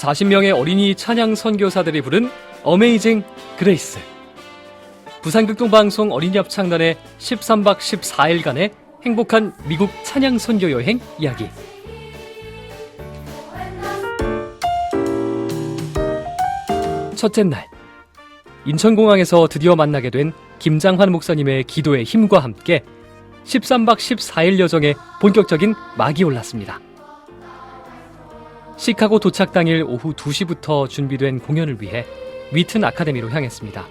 40명의 어린이 찬양 선교사들이 부른 어메이징 그레이스. 부산극동방송 어린이 합창단의 13박 14일간의 행복한 미국 찬양 선교 여행 이야기. 첫째 날. 인천공항에서 드디어 만나게 된 김장환 목사님의 기도의 힘과 함께 13박 14일 여정에 본격적인 막이 올랐습니다. 시카고 도착 당일 오후 2시부터 준비된 공연을 위해 위튼 아카데미로 향했습니다.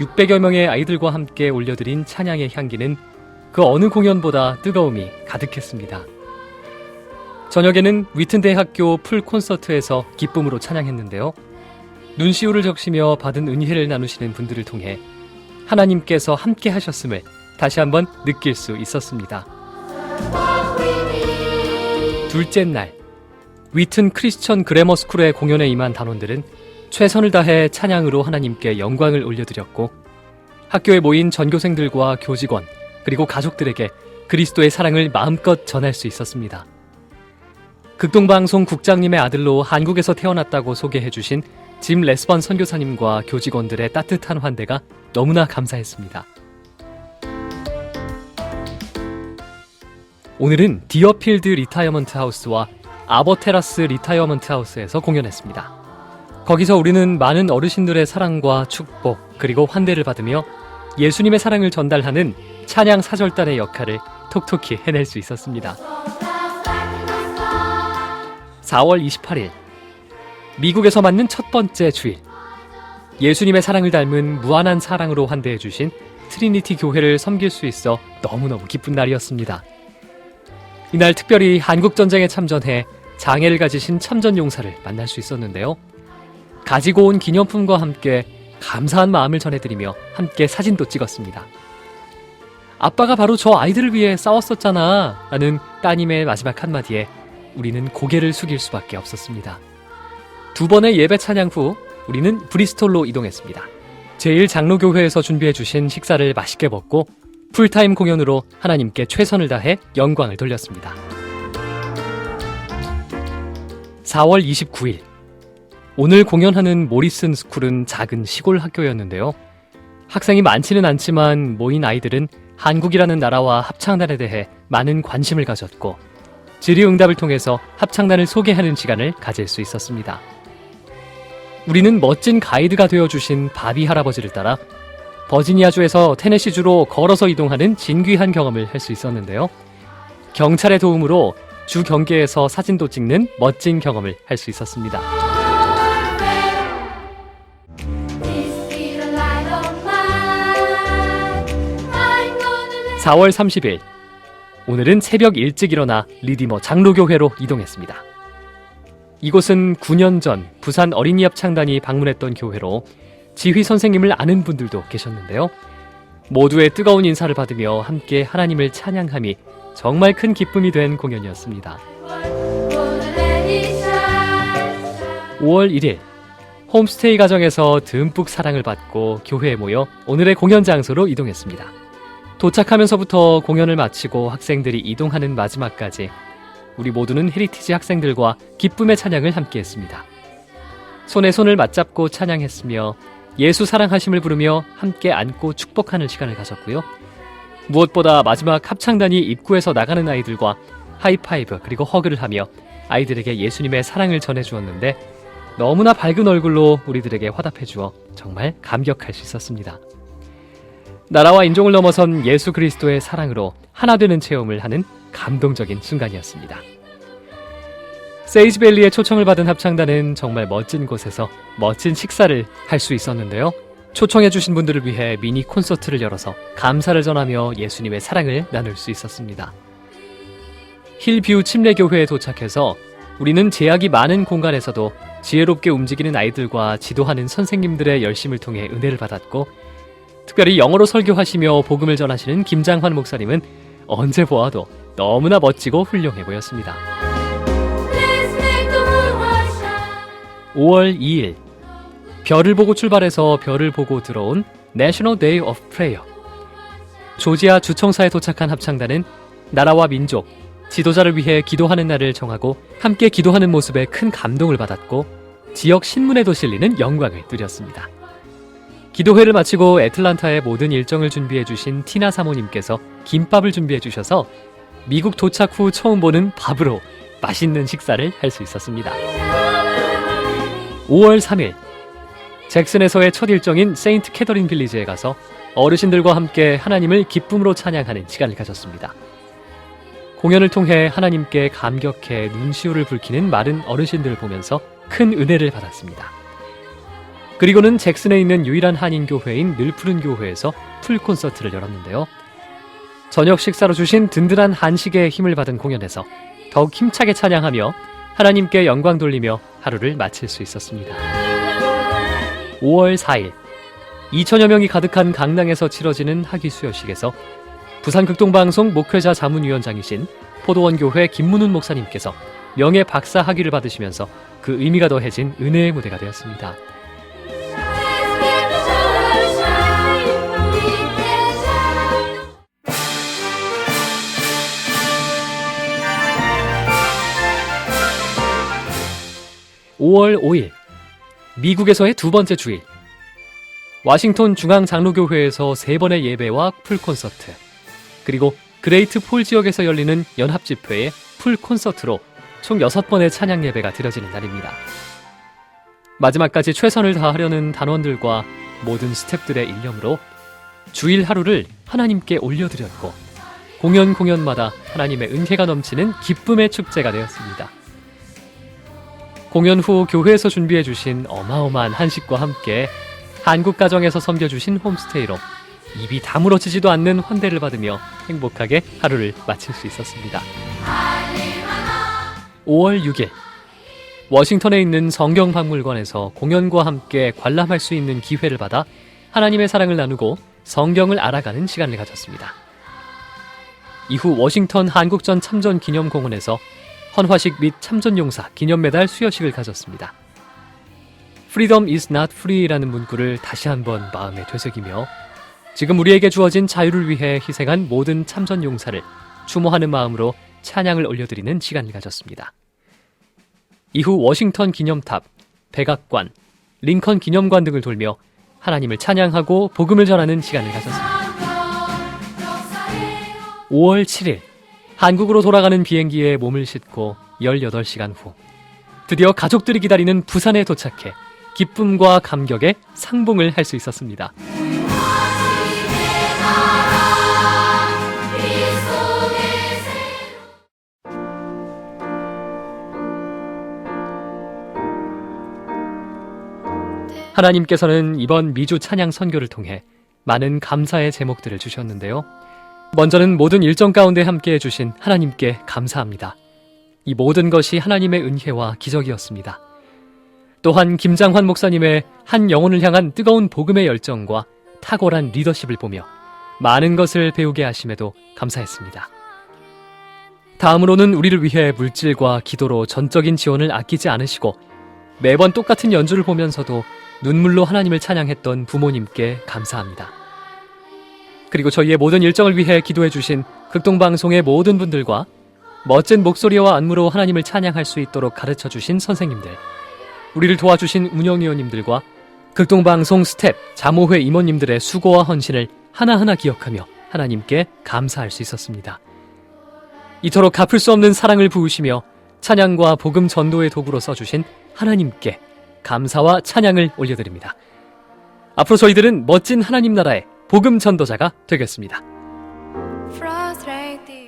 600여 명의 아이들과 함께 올려드린 찬양의 향기는 그 어느 공연보다 뜨거움이 가득했습니다. 저녁에는 위튼 대학교 풀 콘서트에서 기쁨으로 찬양했는데요. 눈시울을 적시며 받은 은혜를 나누시는 분들을 통해 하나님께서 함께 하셨음을 다시 한번 느낄 수 있었습니다. 둘째 날, 위튼 크리스천 그래머 스쿨의 공연에 임한 단원들은 최선을 다해 찬양으로 하나님께 영광을 올려드렸고 학교에 모인 전교생들과 교직원 그리고 가족들에게 그리스도의 사랑을 마음껏 전할 수 있었습니다. 극동방송 국장님의 아들로 한국에서 태어났다고 소개해 주신 짐 레스번 선교사님과 교직원들의 따뜻한 환대가 너무나 감사했습니다. 오늘은 디어필드 리타이어먼트 하우스와 아버테라스 리타이어먼트 하우스에서 공연했습니다. 거기서 우리는 많은 어르신들의 사랑과 축복 그리고 환대를 받으며 예수님의 사랑을 전달하는 찬양 사절단의 역할을 톡톡히 해낼 수 있었습니다. 4월 28일 미국에서 맞는 첫 번째 주일 예수님의 사랑을 닮은 무한한 사랑으로 환대해 주신 트리니티 교회를 섬길 수 있어 너무너무 기쁜 날이었습니다. 이날 특별히 한국 전쟁에 참전해 장애를 가지신 참전 용사를 만날 수 있었는데요. 가지고 온 기념품과 함께 감사한 마음을 전해드리며 함께 사진도 찍었습니다. 아빠가 바로 저 아이들을 위해 싸웠었잖아 라는 따님의 마지막 한마디에 우리는 고개를 숙일 수밖에 없었습니다. 두 번의 예배 찬양 후 우리는 브리스톨로 이동했습니다. 제1장로교회에서 준비해 주신 식사를 맛있게 먹고 풀타임 공연으로 하나님께 최선을 다해 영광을 돌렸습니다. 4월 29일 오늘 공연하는 모리슨 스쿨은 작은 시골 학교였는데요. 학생이 많지는 않지만 모인 아이들은 한국이라는 나라와 합창단에 대해 많은 관심을 가졌고 질의응답을 통해서 합창단을 소개하는 시간을 가질 수 있었습니다. 우리는 멋진 가이드가 되어주신 바비 할아버지를 따라 버지니아주에서 테네시주로 걸어서 이동하는 진귀한 경험을 할 수 있었는데요. 경찰의 도움으로 주 경계에서 사진도 찍는 멋진 경험을 할 수 있었습니다. 4월 30일 오늘은 새벽 일찍 일어나 리디머 장로교회로 이동했습니다. 이곳은 9년 전 부산 어린이 합창단이 방문했던 교회로 지휘 선생님을 아는 분들도 계셨는데요. 모두의 뜨거운 인사를 받으며 함께 하나님을 찬양함이 정말 큰 기쁨이 된 공연이었습니다. 5월 1일 홈스테이 가정에서 듬뿍 사랑을 받고 교회에 모여 오늘의 공연 장소로 이동했습니다. 도착하면서부터 공연을 마치고 학생들이 이동하는 마지막까지 우리 모두는 헤리티지 학생들과 기쁨의 찬양을 함께 했습니다. 손에 손을 맞잡고 찬양했으며 예수 사랑하심을 부르며 함께 안고 축복하는 시간을 가졌고요. 무엇보다 마지막 합창단이 입구에서 나가는 아이들과 하이파이브 그리고 허그를 하며 아이들에게 예수님의 사랑을 전해 주었는데 너무나 밝은 얼굴로 우리들에게 화답해 주어 정말 감격할 수 있었습니다. 나라와 인종을 넘어선 예수 그리스도의 사랑으로 하나 되는 체험을 하는 감동적인 순간이었습니다. 세이지밸리의 초청을 받은 합창단은 정말 멋진 곳에서 멋진 식사를 할 수 있었는데요. 초청해주신 분들을 위해 미니 콘서트를 열어서 감사를 전하며 예수님의 사랑을 나눌 수 있었습니다. 힐뷰 침례교회에 도착해서 우리는 제약이 많은 공간에서도 지혜롭게 움직이는 아이들과 지도하는 선생님들의 열심을 통해 은혜를 받았고 특별히 영어로 설교하시며 복음을 전하시는 김장환 목사님은 언제 보아도 너무나 멋지고 훌륭해 보였습니다. 5월 2일 별을 보고 출발해서 별을 보고 들어온 National Day of Prayer. 조지아 주청사에 도착한 합창단은 나라와 민족, 지도자를 위해 기도하는 날을 정하고 함께 기도하는 모습에 큰 감동을 받았고 지역 신문에도 실리는 영광을 누렸습니다. 기도회를 마치고 애틀란타의 모든 일정을 준비해 주신 티나 사모님께서 김밥을 준비해 주셔서 미국 도착 후 처음 보는 밥으로 맛있는 식사를 할 수 있었습니다. 5월 3일 잭슨에서의 첫 일정인 세인트 캐더린 빌리지에 가서 어르신들과 함께 하나님을 기쁨으로 찬양하는 시간을 가졌습니다. 공연을 통해 하나님께 감격해 눈시울을 붉히는 마른 어르신들을 보면서 큰 은혜를 받았습니다. 그리고는 잭슨에 있는 유일한 한인 교회인 늘푸른 교회에서 풀 콘서트를 열었는데요. 저녁 식사로 주신 든든한 한식에 힘을 받은 공연에서 더욱 힘차게 찬양하며 하나님께 영광 돌리며 하루를 마칠 수 있었습니다. 5월 4일 2천여 명이 가득한 강낭에서 치러지는 학위 수여식에서 부산 극동방송 목회자 자문위원장이신 포도원 교회 김문훈 목사님께서 명예 박사 학위를 받으시면서 그 의미가 더해진 은혜의 무대가 되었습니다. 5월 5일 미국에서의 두 번째 주일 와싱턴 중앙 장로교회에서 세 번의 예배와 풀 콘서트 그리고 그레이트 폴 지역에서 열리는 연합 집회의 풀 콘서트로 총 6번의 찬양 예배가 드려지는 날입니다. 마지막까지 최선을 다하려는 단원들과 모든 스탭들의 일념으로 주일 하루를 하나님께 올려드렸고 공연 공연마다 하나님의 은혜가 넘치는 기쁨의 축제가 되었습니다. 공연 후 교회에서 준비해 주신 어마어마한 한식과 함께 한국 가정에서 섬겨 주신 홈스테이로 입이 다물어지지도 않는 환대를 받으며 행복하게 하루를 마칠 수 있었습니다. 5월 6일 워싱턴에 있는 성경 박물관에서 공연과 함께 관람할 수 있는 기회를 받아 하나님의 사랑을 나누고 성경을 알아가는 시간을 가졌습니다. 이후 워싱턴 한국전 참전 기념공원에서 헌화식 및 참전용사 기념메달 수여식을 가졌습니다. Freedom is not free라는 문구를 다시 한번 마음에 되새기며 지금 우리에게 주어진 자유를 위해 희생한 모든 참전용사를 추모하는 마음으로 찬양을 올려드리는 시간을 가졌습니다. 이후 워싱턴 기념탑, 백악관, 링컨 기념관 등을 돌며 하나님을 찬양하고 복음을 전하는 시간을 가졌습니다. 5월 7일 한국으로 돌아가는 비행기에 몸을 싣고 18시간 후 드디어 가족들이 기다리는 부산에 도착해 기쁨과 감격에 상봉을 할 수 있었습니다. 하나님께서는 이번 미주 찬양 선교를 통해 많은 감사의 제목들을 주셨는데요. 먼저는 모든 일정 가운데 함께 해주신 하나님께 감사합니다. 이 모든 것이 하나님의 은혜와 기적이었습니다. 또한 김장환 목사님의 한 영혼을 향한 뜨거운 복음의 열정과 탁월한 리더십을 보며 많은 것을 배우게 하심에도 감사했습니다. 다음으로는 우리를 위해 물질과 기도로 전적인 지원을 아끼지 않으시고 매번 똑같은 연주를 보면서도 눈물로 하나님을 찬양했던 부모님께 감사합니다. 그리고 저희의 모든 일정을 위해 기도해 주신 극동방송의 모든 분들과 멋진 목소리와 안무로 하나님을 찬양할 수 있도록 가르쳐 주신 선생님들, 우리를 도와주신 운영위원님들과 극동방송 스텝, 자모회 임원님들의 수고와 헌신을 하나하나 기억하며 하나님께 감사할 수 있었습니다. 이토록 갚을 수 없는 사랑을 부으시며 찬양과 복음 전도의 도구로 써주신 하나님께 감사와 찬양을 올려드립니다. 앞으로 저희들은 멋진 하나님 나라의 복음 전도자가 되겠습니다.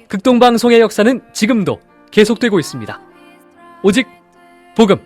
극동방송의 역사는 지금도 계속되고 있습니다. 오직 복음,